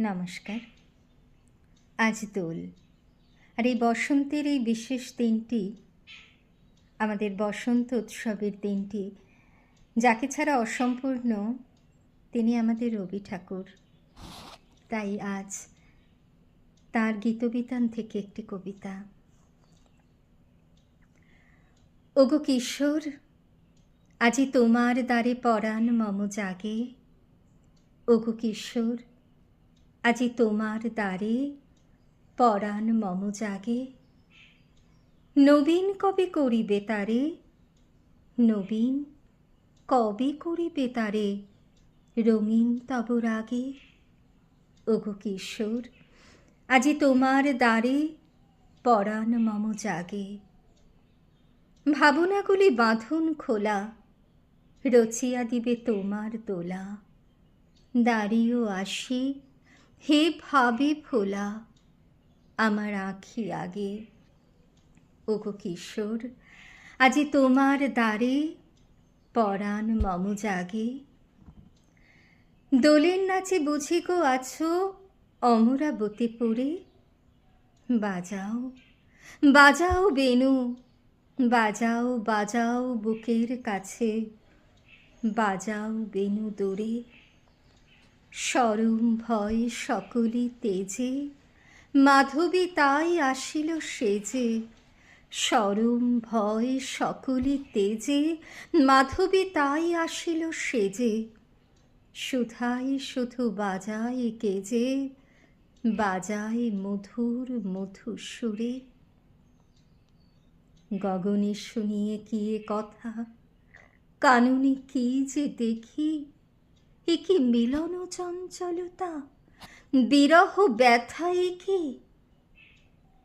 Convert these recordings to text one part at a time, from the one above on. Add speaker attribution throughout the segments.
Speaker 1: নমস্কার। আজ দোল। আর এই বসন্তের এই বিশেষ দিনটি, আমাদের বসন্ত উৎসবের দিনটি, যাকে ছাড়া অসম্পূর্ণ তিনি আমাদের রবি ঠাকুর। তাই আজ তার গীতবিতান থেকে একটি কবিতা। ওগো কিশোর, আজি তোমার দ্বারে পরাণ মম জাগে। ওগো কিশোর আজি তোমার দ্বারে পরাণ মম জাগে। নবীন কবে করিবে তারে? নবীন কবে করিবে তারে? রঙিন তব রাগে। ওগো কিশোর, আজি তোমার দ্বারে পরাণ মম জাগে। ভাবনাগুলি বাঁধন খোলা, রচিয়া দিবে তোমার দোলা। দাঁড়িয়েও আসি হে ভাবে ফোলা আমার আঁখি আগে। ওগো কিশোর, আজি তোমার দ্বারে পরাণ মম জাগে। দোলের নাচে বুঝি গো আছো অমরাবতী পড়ে বাজাও বাজাও বেনু বাজাও বাজাও বুকের কাছে। বাজাও বেনু দূরে। সরম ভয় সকলি তেজে, মাধবী তাই আসিল সেজে। সরম ভয় সকলি তেজে, মাধবী তাই আসিল সেজে। সুধাই শুধু বাজায় কেজে বাজায় মধুর মধুর সুরে। গগনে শুনিয়ে কি এ কথা? কানুনে কি যে দেখি? এ কি মিলন চঞ্চলতা বিরহ ব্যথা এ কি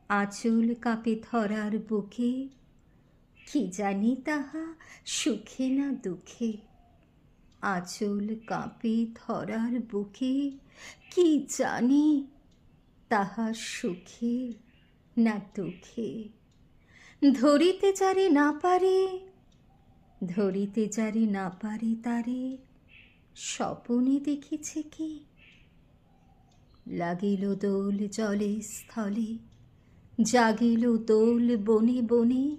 Speaker 1: আঁচল কাঁপে ধরার বুকে, কি জানি তাহা সুখে না দুঃখে। আঁচল কাঁপে ধরার বুকে, কি জানি তাহা সুখে না দুঃখে। ধরিতে যারে না পারে, ধরিতে যারে না পারে তারে স্বপনে দেখেছে কি? লাগিল দোল জলে স্থলে, জাগিল দোল বনে বনে,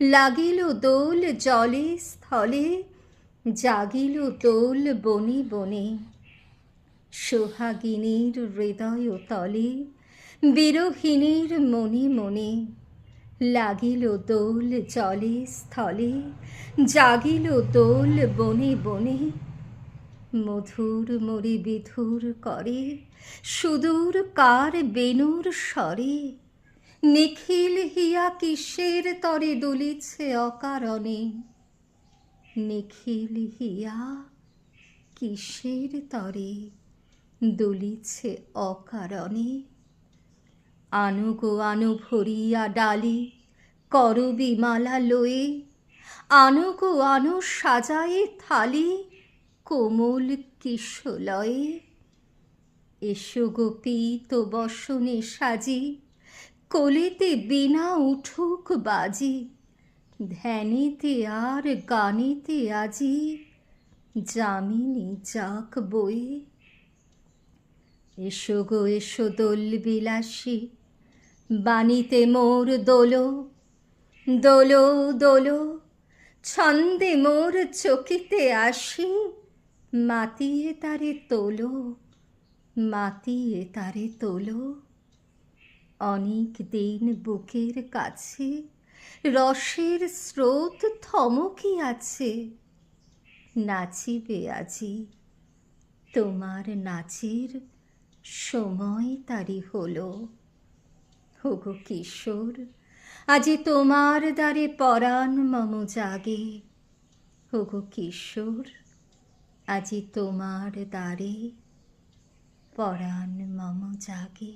Speaker 1: লাগিল দোল জলে স্থলে, জাগিল দোল বনে বনে। সোহাগিনীর হৃদয় তলে, বিরোহিণীর মনে মনে, লাগিল দোল জলে স্থলে, জাগিল দোল বনে বনে। মধুর মরি বিধুর করে, সুদূর কার বেনুর স্বরে। নিখিল হিয়া কিসের তরে দুলিছে অকারণে? নিখিল হিয়া কিসের তরে দুলিছে অকারণে? আনু গো আনু ভরিয়া ডালি, করবি মালা লয়ে। আনু গো আনু সাজায়ে থালি কোমল কিশলয়ে এসো গোপী তো বসনে সাজি, কোলেতে বিনা উঠুক বাজি, ধ্যানেতে আর গানেতে আজি, যামিনী যাক বয়ে এসো গো, এসো দোল বিলাসী, বাণীতে মোর দোলো দোলো দোলো, ছন্দে মোর চকিতে আসি। মাতিয়ে তারে তোলো, মাতিয়ে তারে তোলো। অনেক দিন বুকের কাছে রসের স্রোত থমকি আছে। নাচিবে আজি, তোমার নাচের সময় তারি হলো। হোগো কিশোর, আজি তোমার দ্বারে পরাণ মম জাগে। হোগো কিশোর আজি তোমার দ্বারে পরাণ মম জাগে।